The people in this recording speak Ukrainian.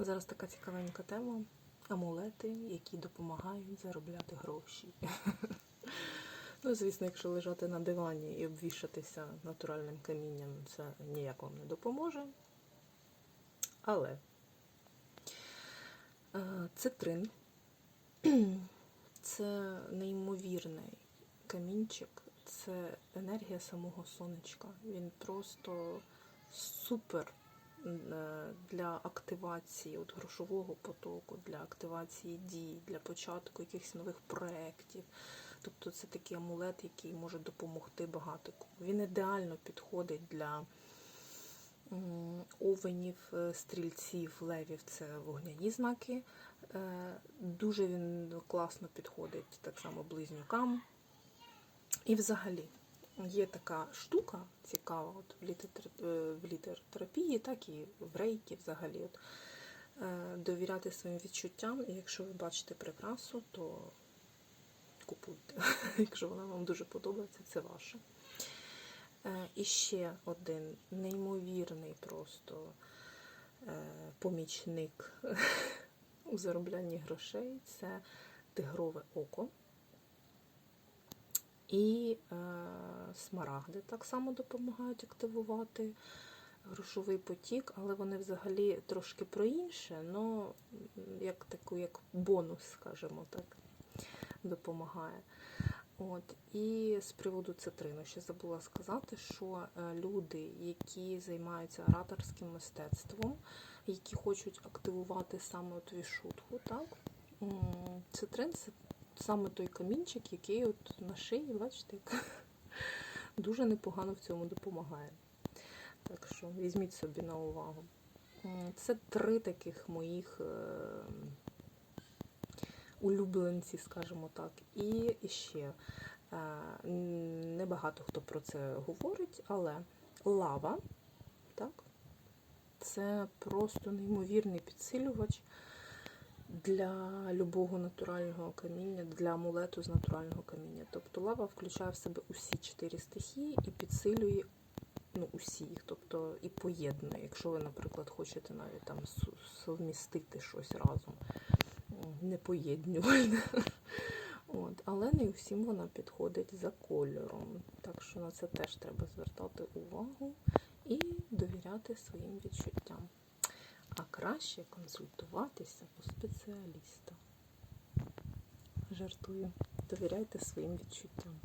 Зараз така цікавенька тема. Амулети, які допомагають заробляти гроші. Ну, звісно, якщо лежати на дивані і обвішатися натуральним камінням, це ніяк вам не допоможе. Але е, цитрин це неймовірний камінчик, це енергія самого сонечка. Він просто супер для активації от грошового потоку, для активації дій, для початку якихось нових проєктів. Тобто це такий амулет, який може допомогти багато кому. Він ідеально підходить для овенів, е, стрільців, левів це вогняні знаки. Е, Дуже він класно підходить так само близнюкам. І взагалі є така штука цікава от в, літер- в літератерапії, так і в рейкі взагалі. От, е, довіряти своїм відчуттям, і якщо ви бачите прикрасу, то купуйте. Якщо вона вам дуже подобається, це ваше. Е, І ще один неймовірний просто е, помічник у зароблянні грошей це тигрове око. І е, смарагди так само допомагають активувати грошовий потік, але вони взагалі трошки про інше, але як таку, як бонус, скажімо так, допомагає. От. І з приводу цитрину ще забула сказати, що е, люди, які займаються ораторським мистецтвом, які хочуть активувати саме от вішутку, так? цитрин це саме той камінчик, який от на шиї, бачите, як дуже непогано в цьому допомагає. Так що візьміть собі на увагу. Це три таких моїх е, улюбленці, скажімо так. І ще е, небагато хто про це говорить, але лава, так, це просто неймовірний підсилювач для любого натурального каміння, для амулету з натурального каміння. Тобто лава включає в себе усі чотири стихії і підсилює ну, усі їх, тобто і поєднує, якщо ви, наприклад, хочете навіть там совмістити щось разом непоєднювальне. От, але не всім вона підходить за кольором. Так що на це теж треба звертати увагу і довіряти своїм відчуттям. А краще консультуватися у спеціаліста. Жартую. Довіряйте своїм відчуттям.